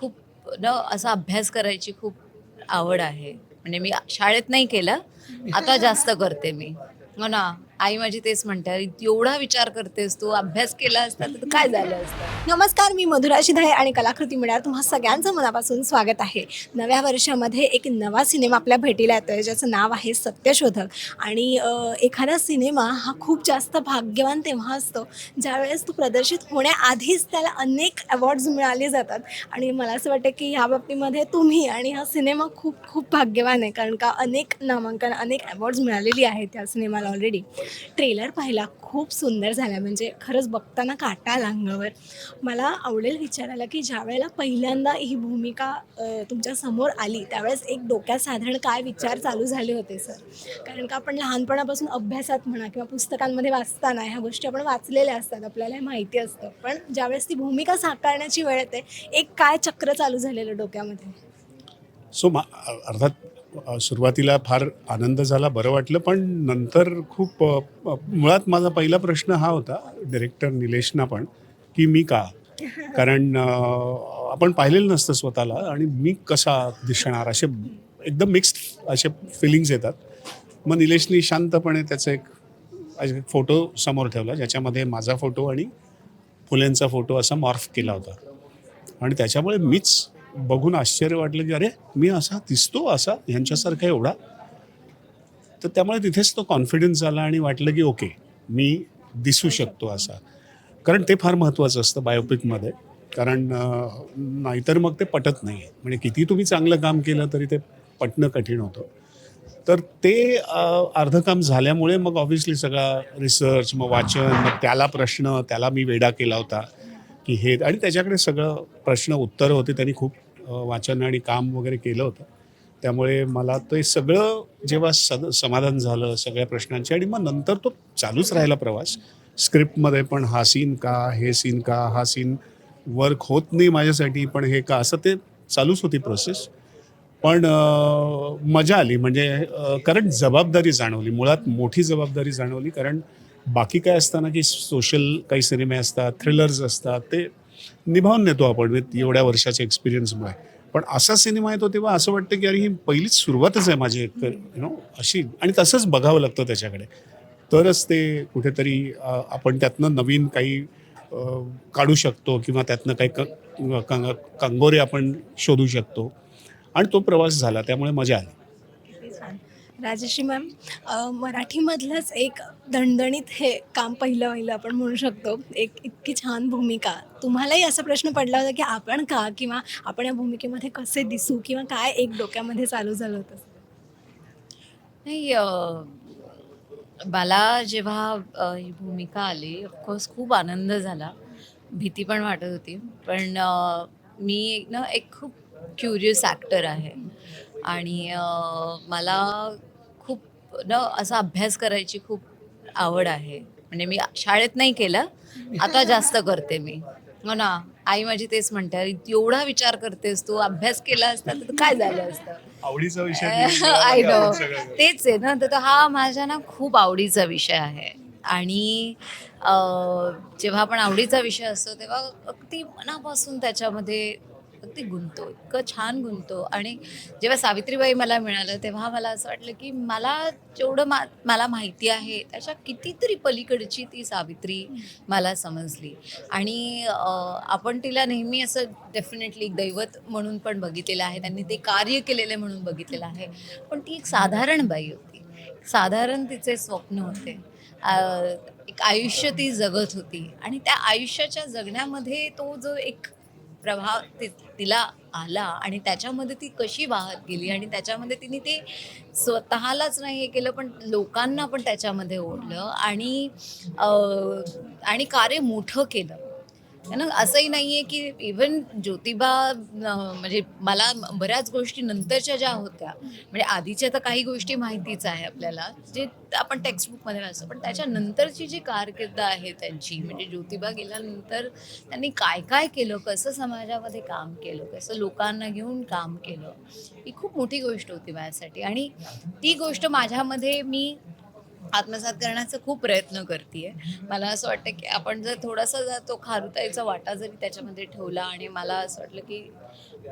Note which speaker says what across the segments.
Speaker 1: खूप न असा अभ्यास करायची खूप आवड आहे. म्हणजे मी शाळेत नाही केलं. आता जास्त करते मी. हो ना. आई माझी तेच म्हणते एवढा विचार करतेस तू अभ्यास केला असता तर काय झालं असतं?
Speaker 2: नमस्कार मी मधुरा शिधाय आणि कलाकृती मिळणार तुम्हा सगळ्यांचं मनापासून स्वागत आहे. नव्या वर्षामध्ये एक नवा सिनेमा आपल्या भेटीला येतोय ज्याचं नाव आहे सत्यशोधक. आणि एखादा सिनेमा हा खूप जास्त भाग्यवान तेव्हा असतो ज्यावेळेस तो प्रदर्शित होण्याआधीच त्याला अनेक अवॉर्ड्स मिळाले जातात. आणि मला असं वाटतं की ह्या बाबतीमध्ये तुम्ही आणि हा सिनेमा खूप खूप भाग्यवान आहे कारण का अनेक नामांकन अनेक अवॉर्ड्स मिळालेली आहेत त्या सिनेमाला ऑलरेडी ट्रेलर पाहिला खूप सुंदर झाला. म्हणजे खरंच बघताना काटा आला अंगावर. मला आवडेल विचारायला की ज्यावेळेला पहिल्यांदा ही भूमिका तुमच्यासमोर आली त्यावेळेस एक डोक्यात साधारण काय विचार चालू झाले होते सर? कारण का आपण लहानपणापासून अभ्यासात म्हणा किंवा पुस्तकांमध्ये वाचताना ह्या गोष्टी आपण वाचलेल्या असतात आपल्याला हे माहिती असतं. पण ज्यावेळेस ती भूमिका साकारण्याची वेळ येते एक काय चक्र चालू झालेलं डोक्यामध्ये?
Speaker 3: सो मा अर्थात सुरुवातीला फार आनंद झाला बरं वाटलं पण नंतर खूप मुळात माझा पहिला प्रश्न हा होता डिरेक्टर निलेशना पण की मी का? कारण आपण पाहिलेलं नसतं स्वतःला आणि मी कसा दिसणार? असे एकदम मिक्स्ड असे फिलिंग्स येतात. मग निलेशनी शांतपणे त्याचा एक फोटो समोर ठेवला ज्याच्यामध्ये माझा फोटो आणि फुलेंचा फोटो असा मॉर्फ केला होता. आणि त्याच्यामुळे मीच बघून आश्चर्य वाटलं की अरे मी असा दिसतो असा ह्यांच्यासारखा एवढा. तर त्यामुळे तिथेच तो कॉन्फिडन्स आला आणि वाटलं की ओके मी दिसू शकतो असा. कारण ते फार महत्त्वाचं असतं बायोपिकमध्ये कारण नाहीतर मग ते पटत नाही म्हणजे किती तुम्ही चांगलं काम केलं तरी ते पटणं कठीण होतं. तर ते अर्ध अर्धं काम झाल्यामुळे मग ऑब्व्हियसली सगळा रिसर्च मग वाचन मग त्याला प्रश्न त्याला मी वेडा केला होता की हे आणि त्याच्याकडे सगळं प्रश्न उत्तरं होते त्यांनी खूप वाचन आणि काम वगैरे केलं होतं. त्यामुळे मला ते सगळं जेव्हा सद समाधान झालं सगळ्या प्रश्नांचे आणि मग नंतर तो चालूच राहिला प्रवास. स्क्रिप्टमध्ये पण हा सीन का हे सीन का हा सीन वर्क होत नाही माझ्यासाठी पण हे का असं ते चालूच होती प्रोसेस. पण मजा आली. म्हणजे कारण जबाबदारी जाणवली. मुळात मोठी जबाबदारी जाणवली. कारण बाकी काय असताना की सोशल काही सिनेमे असतात थ्रिलर्स असतात ते निभावून नेतो आपण एवढ्या वर्षाच्या एक्सपिरियन्समुळे पण असा सिनेमा येतो तेव्हा असं वाटतं की अरे ही पहिलीच सुरुवातच आहे माझी एक यु नो अशी. आणि तसंच बघावं लागतं त्याच्याकडे. तरच ते कुठेतरी आपण त्यातनं नवीन काही काढू शकतो किंवा त्यातनं काही क कंग कंगोरे आपण शोधू शकतो. आणि तो प्रवास झाला त्यामुळे मजा आली.
Speaker 2: राजश्री मॅम मराठीमधलंच एक दणदणीत हे काम पहिलं पहिलं आपण म्हणू शकतो. एक इतकी छान भूमिका. तुम्हालाही असा प्रश्न पडला होता की आपण का? किंवा आपण या भूमिकेमध्ये कसे दिसू? किंवा काय एक डोक्यामध्ये चालू झालं होतं?
Speaker 1: नाही मला जेव्हा ही भूमिका आली ऑफकोर्स खूप आनंद झाला. भीती पण वाटत होती. पण मी एक ना एक खूप क्युरियस ॲक्टर आहे. आणि मला न असा अभ्यास करायची खूप आवड आहे. म्हणजे मी शाळेत नाही केलं आता जास्त करते मी. हो ना आई माझी तेच म्हणते "अरे, एवढा विचार करतेस तू अभ्यास केला असता तर काय झालं असतं?
Speaker 3: आवडीचा
Speaker 1: आय नो तेच आहे ना तर हा माझ्या ना खूप आवडीचा विषय आहे. आणि जेव्हा आपण आवडीचा विषय असतो तेव्हा अगदी मनापासून त्याच्यामध्ये अगदी गुंतो इतकं छान गुंतो आणि जेव्हा सावित्रीबाई मला मिळालं तेव्हा मला असं वाटलं की मला जेवढं मा मला माहिती आहे त्याच्या कितीतरी पलीकडची ती सावित्री मला समजली. आणि आपण तिला नेहमी असं डेफिनेटली दैवत म्हणून पण बघितलेलं आहे त्यांनी ते कार्य केलेले म्हणून बघितलेलं आहे. पण ती एक साधारण बाई होती. साधारण तिचे स्वप्न होते. एक आयुष्य ती जगत होती. आणि त्या आयुष्याच्या जगण्यामध्ये तो जो एक प्रभाव ति तिला आला आणि त्याच्यामध्ये ती कशी वाहत गेली आणि त्याच्यामध्ये तिने ते स्वतःलाच नाही हे केलं पण लोकांना पण त्याच्यामध्ये ओढलं आणि आणि कार्य मोठं केलं. ना? असंही नाही आहे की इवन ज्योतिबा म्हणजे मला बऱ्याच गोष्टी नंतरच्या ज्या होत्या म्हणजे आधीच्या तर काही गोष्टी माहितीच आहे आपल्याला जे आपण टेक्स्टबुकमध्ये वाचतो पण त्याच्यानंतरची जी कारकीर्द आहे त्यांची म्हणजे ज्योतिबा गेल्यानंतर त्यांनी काय काय केलं कसं समाजामध्ये काम केलं कसं लोकांना घेऊन काम केलं ही खूप मोठी गोष्ट होती माझ्यासाठी. आणि ती गोष्ट माझ्यामध्ये मी आत्मसात करण्याचा खूप प्रयत्न करते मला असं वाटतं की आपण जर थोडासा जर तो खारुताईचा वाटा जरी त्याच्यामध्ये ठेवला आणि मला असं वाटलं की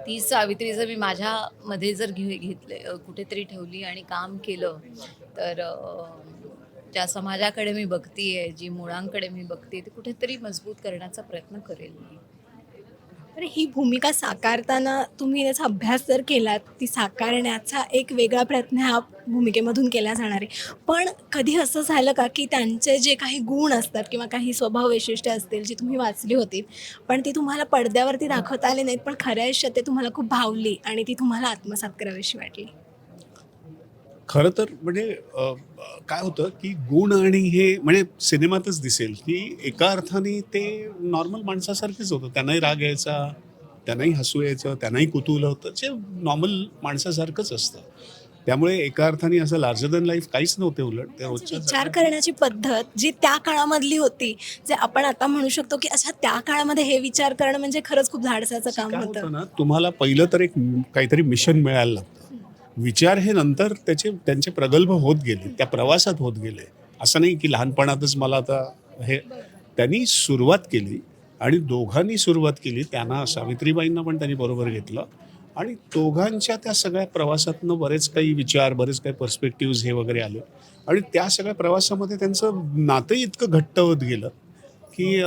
Speaker 1: ती सावित्री जर मी माझ्यामध्ये जर घे घेतले कुठेतरी ठेवली आणि काम केलं तर ज्या समाजाकडे मी बघतीये जी मुळांकडे मी बघते ते कुठेतरी मजबूत करण्याचा प्रयत्न करेल मी.
Speaker 2: तर ही भूमिका साकारताना तुम्ही त्याचा अभ्यास जर केलात ती साकारण्याचा एक वेगळा प्रयत्न हा भूमिकेमधून केला जाणार आहे. पण कधी असं झालं का की त्यांचे जे काही गुण असतात किंवा काही स्वभाव वैशिष्ट्य असतील जी तुम्ही वाचली होती पण ती तुम्हाला पडद्यावरती दाखवता आली नाहीत पण खऱ्या आयुष्यात ते तुम्हाला खूप भावली आणि ती तुम्हाला आत्मसात करावीशी वाटली?
Speaker 3: खरं तर म्हणजे काय होतं की गुण आणि हे म्हणजे सिनेमातच दिसेल की एका अर्थाने ते नॉर्मल माणसासारखेच होतं. त्यांनाही राग यायचा त्यांनाही हसू यायचं त्यांनाही कुतूहल होतं. जे नॉर्मल माणसासारखंच असतं. त्यामुळे एका अर्थाने असं लार्जर दॅन लाईफ काहीच नव्हते उलट. त्या
Speaker 2: विचार करण्याची पद्धत जी त्या काळामधली होती जे आपण आता म्हणू शकतो की अच्छा त्या काळामध्ये हे विचार करणं म्हणजे खरंच खूप धाडसाचं काम होतं.
Speaker 3: ना तुम्हाला पहिलं तर एक काहीतरी मिशन मिळायला लागतं विचार हे नंतर त्याचे त्यांचे प्रगल्भ होत गेले त्या प्रवासात होत गेले. असं नाही की लहानपणातच मला आता हे त्यांनी सुरुवात केली आणि दोघांनी सुरुवात केली त्यांना सावित्रीबाईंना पण त्यांनी बरोबर घेतलं. आणि दोघांच्या त्या सगळ्या प्रवासातनं बरेच काही विचार बरेच काही पर्स्पेक्टिव्ज हे वगैरे आले. आणि त्या सगळ्या प्रवासामध्ये त्यांचं नातंही इतकं घट्ट होत गेलं की ए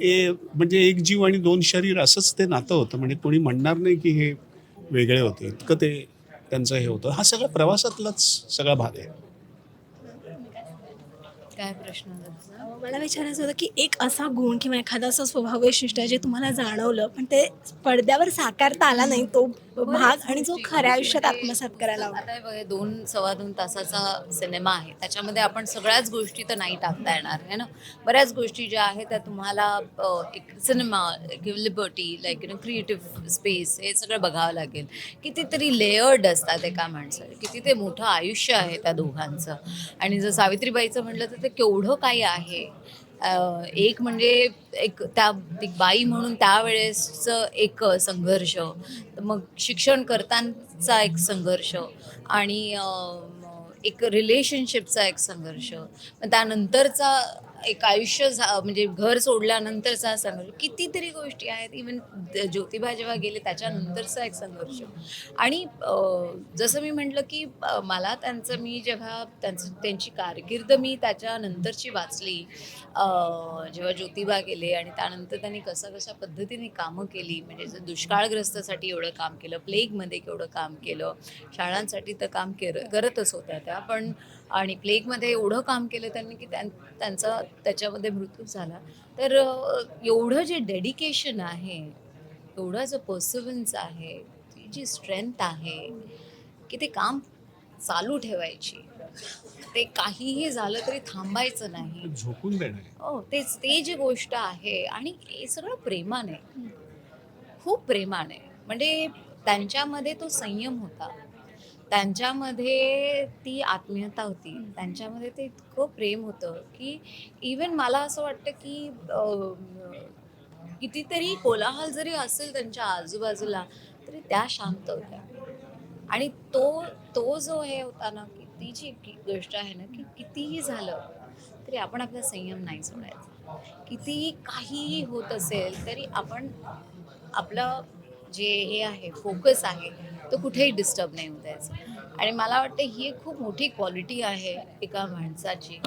Speaker 3: हे म्हणजे एक जीव आणि दोन शरीर असंच ते नातं होतं. म्हणजे कोणी म्हणणार नाही की हे वेगळे होते. इतकं ते त्यांचं हे होतं. हा सगळा प्रवासातलाच सगळा भाग आहे.
Speaker 1: काय प्रश्न
Speaker 2: मला विचारायचं होतं की एक असा गुण किंवा एखादा असं स्वभाव वैशिष्ट्य जे तुम्हाला जाणवलं पण ते पडद्यावर साकारता आला नाही तो भाग आणि जो खऱ्या आयुष्यात आत्मसात करायला
Speaker 1: आता हे बघा दोन सव्वा दोन तासाचा सिनेमा आहे. त्याच्यामध्ये आपण सगळ्याच गोष्टी तर नाही टाकता येणार आहे ना? बऱ्याच गोष्टी ज्या आहेत त्या तुम्हाला अ, एक cinema liberty like you creative space हे सगळं बघावं लागेल. कितीतरी लेयर्ड असतात एका माणसाला किती ते मोठं आयुष्य आहे त्या दोघांचं. आणि जर सावित्रीबाईचं म्हटलं तर ते केवढं काही आहे. एक म्हणजे एक त्या एक बाई म्हणून त्यावेळेसचं एक संघर्ष. मग शिक्षण करतानाचा एक संघर्ष आणि एक रिलेशनशिपचा एक संघर्ष. मग त्यानंतरचा एक आयुष्य झा म्हणजे घर सोडल्यानंतरचा संघर्ष. कितीतरी गोष्टी आहेत. इवन ज्योतिबा जेव्हा गेले त्याच्यानंतरचा एक संघर्ष. आणि जसं मी म्हटलं की मला त्यांचं मी जेव्हा त्यांचं त्यांची कारकीर्द मी त्याच्यानंतरची वाचली जेव्हा ज्योतिबा गेले आणि त्यानंतर त्यांनी कसा कशा पद्धतीने कामं केली म्हणजे जर दुष्काळग्रस्तासाठी एवढं काम केलं प्लेगमध्ये केवढं काम केलं शाळांसाठी तर काम केर करतच होत्या त्या पण आणि प्लेगमध्ये एवढं काम केलं त्यांनी की त्यां त्यांचा त्याच्यामध्ये मृत्यू झाला. तर एवढं जे डेडिकेशन आहे एवढा जो पर्सिव्हन्स आहे ती जी स्ट्रेंथ आहे की ते काम चालू ठेवायची. ते काहीही झालं तरी थांबायचं नाही.
Speaker 3: झोकून
Speaker 1: हो तेच ते जी गोष्ट आहे आणि हे सगळं प्रेमाने. खूप प्रेमाने. म्हणजे त्यांच्यामध्ये तो संयम होता. त्यांच्यामध्ये ती आत्मीयता होती. त्यांच्यामध्ये ते इतकं प्रेम होतं की इवन मला असं वाटतं की कितीतरी कोलाहल जरी असेल त्यांच्या आजूबाजूला तरी त्या शांत होत्या. आणि तो तो जो हे होता ना की ती जी गोष्ट आहे ना की कितीही झालं तरी आपण आपला संयम नाही सोडायचा. कितीही काहीही होत असेल तरी आपण आपलं जे हे आहे फोकस आहे तो कुठेही डिस्टर्ब नाही होऊ द्यायचा आणि मला वाटतं ही एक खूप मोठी क्वालिटी आहे एका माणसाची.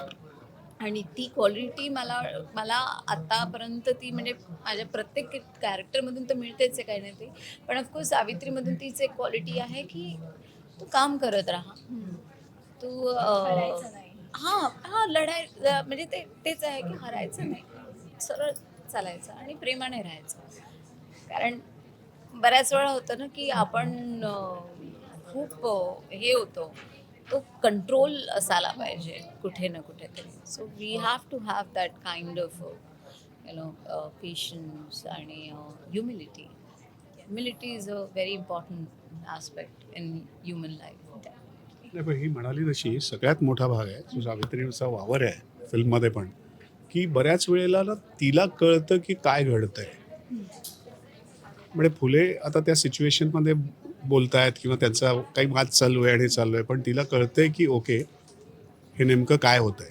Speaker 1: आणि ती क्वालिटी मला मला आतापर्यंत ती म्हणजे माझ्या प्रत्येक कॅरेक्टरमधून तर मिळतेच आहे काही नाही ते पण ऑफकोर्स सावित्रीमधून तीच एक क्वालिटी आहे की तू काम करत राहा. तू हां हां लढाई म्हणजे ते तेच आहे की हरायचं नाही. सरळ चालायचं आणि प्रेमाने राहायचं. कारण बऱ्याच वेळा होतं ना की आपण खूप हे होतो. तो कंट्रोल असायला पाहिजे कुठे ना कुठेतरी. So we have to have that kind of you know patience आणि humility humility is a very important aspect in human life
Speaker 3: नाही पण ही म्हणाली तशी सगळ्यात मोठा भाग आहे जो सावित्रीचा वावर आहे फिल्ममध्ये पण की बऱ्याच वेळेला ना तिला कळतं की काय घडतंय. म्हणजे फुले आता त्या सिच्युएशनमध्ये बोलतायत किंवा त्यांचा काही वाद चालू आहे आणि चालू आहे पण तिला कळतंय की ओके हे नेमकं काय होतंय?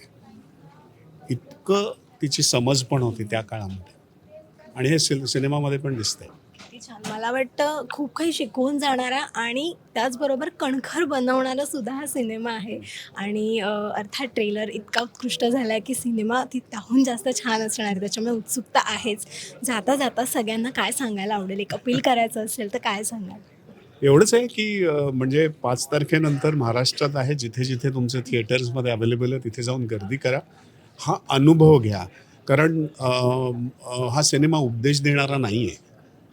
Speaker 3: इतकं तिची समज पण होती त्या काळामध्ये. आणि हे सिल सिनेमामध्ये पण दिसतंय.
Speaker 2: किती छान. मला वाटतं खूप काही शिकवून जाणारा आणि त्याचबरोबर कणखर बनवणारा सुद्धा हा सिनेमा आहे. आणि अर्थात ट्रेलर इतका उत्कृष्ट झाला आहे की सिनेमा ती त्याहून जास्त छान असणार आहे. त्याच्यामुळे उत्सुकता आहेच. जाता जाता सगळ्यांना काय सांगायला आवडेल? एक अपील करायचं असेल तर काय सांगाल?
Speaker 3: एवढंच आहे की म्हणजे पाच तारखेनंतर महाराष्ट्रात आहे. जिथे जिथे तुमचे थिएटर्समध्ये अवेलेबल आहे तिथे जाऊन गर्दी करा. हा अनुभव घ्या. कारण हा सिनेमा उपदेश देणारा नाही आहे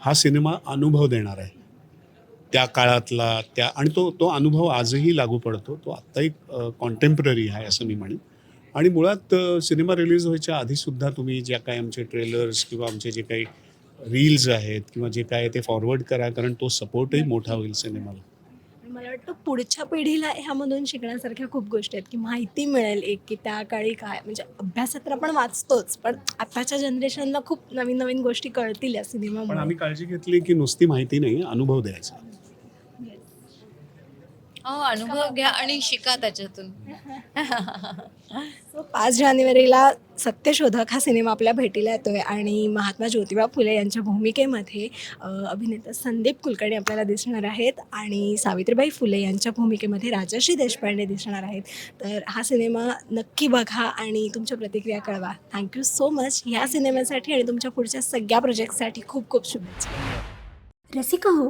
Speaker 3: हा सिनेमा अनुभव देणार आहे. त्या काळातला त्या आणि तो तो अनुभव आजही लागू पडतो. तो आत्ताही कॉन्टेम्पररी आहे असं मी म्हणेन. आणि मुळात सिनेमा रिलीज व्हायच्या आधीसुद्धा तुम्ही ज्या काही आमचे ट्रेलर्स किंवा आमचे जे काही रील्स आहेत किंवा जे काय ते फॉरवर्ड करा कारण तो सपोर्टही मोठा होईल सिनेमाला.
Speaker 2: मला वाटतं पुढच्या पिढीला ह्यामधून शिकण्यासारख्या खूप गोष्टी आहेत की माहिती मिळेल एक की त्या काळी काय. म्हणजे अभ्यासात तर आपण वाचतोच पण आताच्या जनरेशनला खूप नवीन नवीन गोष्टी कळतील या सिनेमा
Speaker 3: आम्ही काळजी घेतली की नुसती माहिती नाही अनुभव द्यायचा.
Speaker 1: हो अनुभव घ्या आणि शिका त्याच्यातून.
Speaker 2: पाच जानेवारीला सत्यशोधक हा सिनेमा आपल्या भेटीला येतोय आणि महात्मा ज्योतिबा फुले यांच्या भूमिकेमध्ये अ, अभिनेता संदीप कुलकर्णी आपल्याला दिसणार आहेत आणि सावित्रीबाई फुले यांच्या भूमिकेमध्ये राजश्री देशपांडे दिसणार आहेत. तर हा सिनेमा नक्की बघा आणि तुमच्या प्रतिक्रिया कळवा. थँक्यू सो मच ह्या सिनेमासाठी आणि तुमच्या पुढच्या सगळ्या प्रोजेक्टसाठी खूप खूप शुभेच्छा.
Speaker 4: रसिका हो